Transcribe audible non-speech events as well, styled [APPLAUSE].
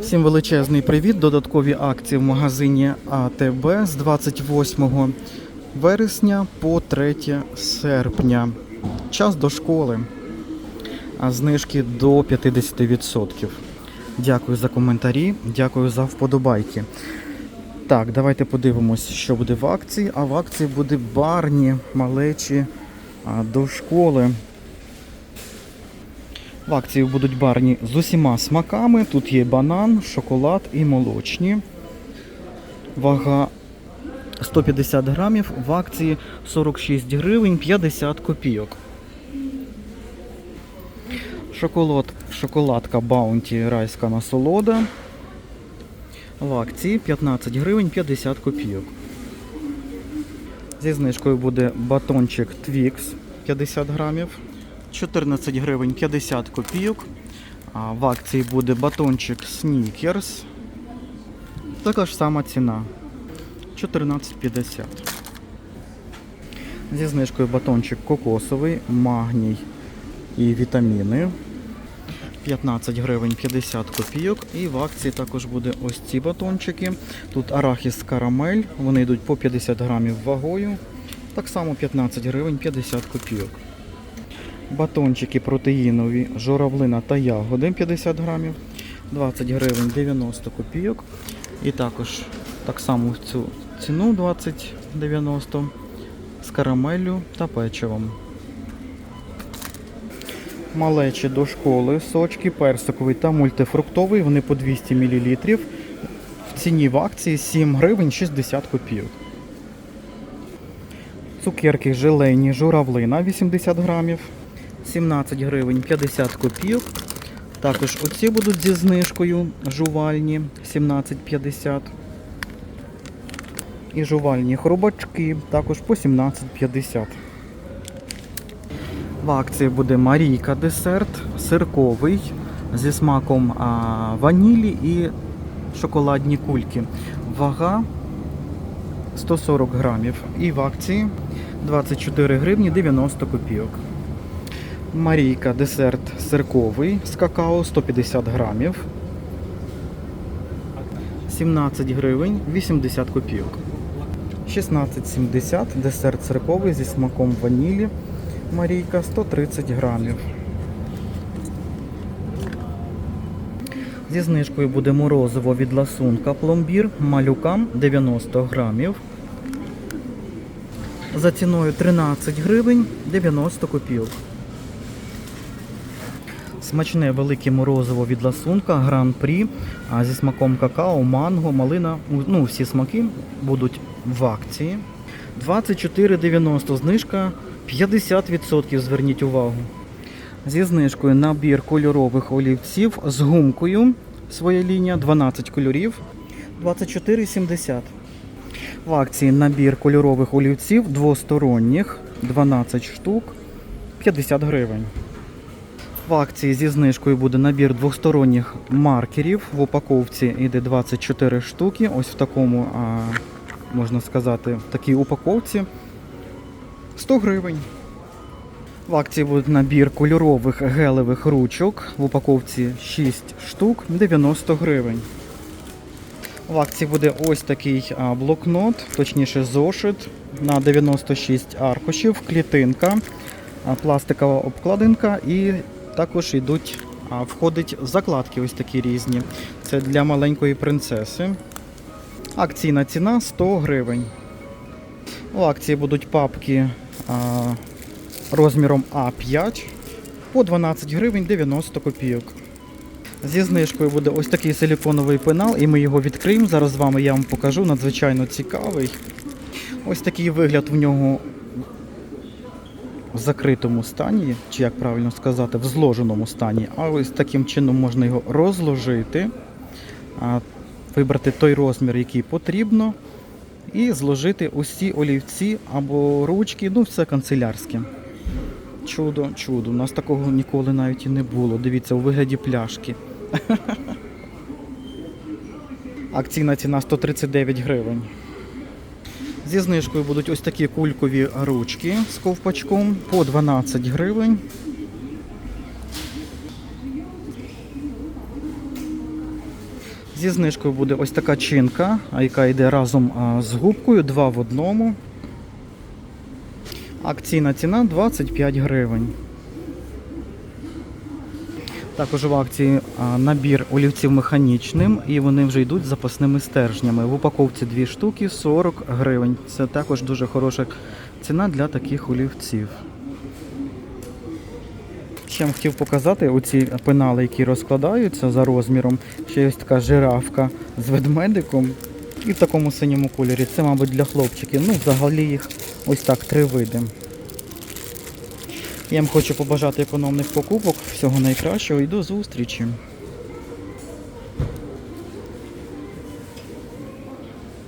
Всім величезний привіт. Додаткові акції в магазині АТБ з 28 вересня по 3 серпня. Час до школи. А знижки до 50%. Дякую за коментарі, дякую за вподобайки. Так, давайте подивимось, що буде в акції. А в акції буде барні малечі до школи. В акції будуть барні з усіма смаками. Тут є банан, шоколад і молочні. Вага 150 грамів. В акції 46 гривень 50 копійок. Шоколад, шоколадка Bounty райська насолода. В акції 15 гривень 50 копійок. Зі знижкою буде батончик Twix 50 грамів. 14 гривень 50 копійок. В акції буде батончик Snickers. Така ж сама ціна. 14,50. Зі знижкою батончик кокосовий, магній і вітаміни. 15 гривень 50 копійок. І в акції також буде ось ці батончики. Тут арахіс карамель, вони йдуть по 50 грамів вагою. Так само 15 гривень 50 копійок. Батончики протеїнові, журавлина та ягоди 50 грамів, 20 гривень 90 копійок. І також так само цю ціну 20,90 з карамеллю та печивом. Малечі до школи, сочки персиковий та мультифруктовий, вони по 200 мл. В ціні в акції 7 гривень 60 копійок. Цукерки желейні журавлина 80 грамів. 17 гривень 50 копійок. Також оці будуть зі знижкою жувальні 17,50. І жувальні хробачки також по 17,50. В акції буде Марійка десерт, сирковий зі смаком а, ванілі і шоколадні кульки. Вага 140 грамів. І в акції 24 гривні 90 копійок. Марійка десерт сирковий з какао 150 грамів. 17 гривень 80 копійок. 16,70 десерт сирковий зі смаком ванілі. Марійка 130 грамів. Зі знижкою буде морозиво від ласунка пломбір малюкам 90 грамів. За ціною 13 гривень 90 копійок. Смачне велике морозиво від ласунка гран-прі зі смаком какао, манго, малина. Ну, всі смаки будуть в акції. 24,90 знижка 50%, зверніть увагу. Зі знижкою набір кольорових олівців з гумкою. Своя лінія 12 кольорів 24,70. В акції набір кольорових олівців двосторонніх 12 штук 50 гривень. В акції зі знижкою буде набір двосторонніх маркерів. В упаковці йде 24 штуки. Ось в такому, можна сказати, в такій упаковці 100 гривень. В акції буде набір кольорових гелевих ручок. В упаковці 6 штук 90 гривень. В акції буде ось такий блокнот, точніше зошит на 96 аркушів, клітинка, пластикова обкладинка і також йдуть, а, входить закладки ось такі різні. Це для маленької принцеси. Акційна ціна 100 гривень. У акції будуть папки а, розміром А5 по 12 гривень 90 копійок. Зі знижкою буде ось такий силіконовий пенал, і ми його відкриємо. Зараз з вами я вам покажу, надзвичайно цікавий. Ось такий вигляд в нього в закритому стані, чи як правильно сказати, в зложеному стані. А ось таким чином можна його розложити, вибрати той розмір, який потрібно, і зложити усі олівці або ручки, ну все канцелярське. Чудо, чудо. У нас такого ніколи навіть і не було. Дивіться, у вигляді пляшки. [LAUGHS] Акційна ціна 139 гривень. Зі знижкою будуть ось такі кулькові ручки з ковпачком по 12 гривень. Зі знижкою буде ось така чинка, яка йде разом з губкою, два в одному. Акційна ціна 25 гривень. Також в акції набір олівців механічним, і вони вже йдуть з запасними стержнями. В упаковці дві штуки 40 гривень. Це також дуже хороша ціна для таких олівців. Ще хотів показати оці пенали, які розкладаються за розміром. Ще є така жирафка з ведмедиком і в такому синьому кольорі. Це, мабуть, для хлопчиків. Ну, взагалі їх ось так три види. Я вам хочу побажати економних покупок, всього найкращого і до зустрічі.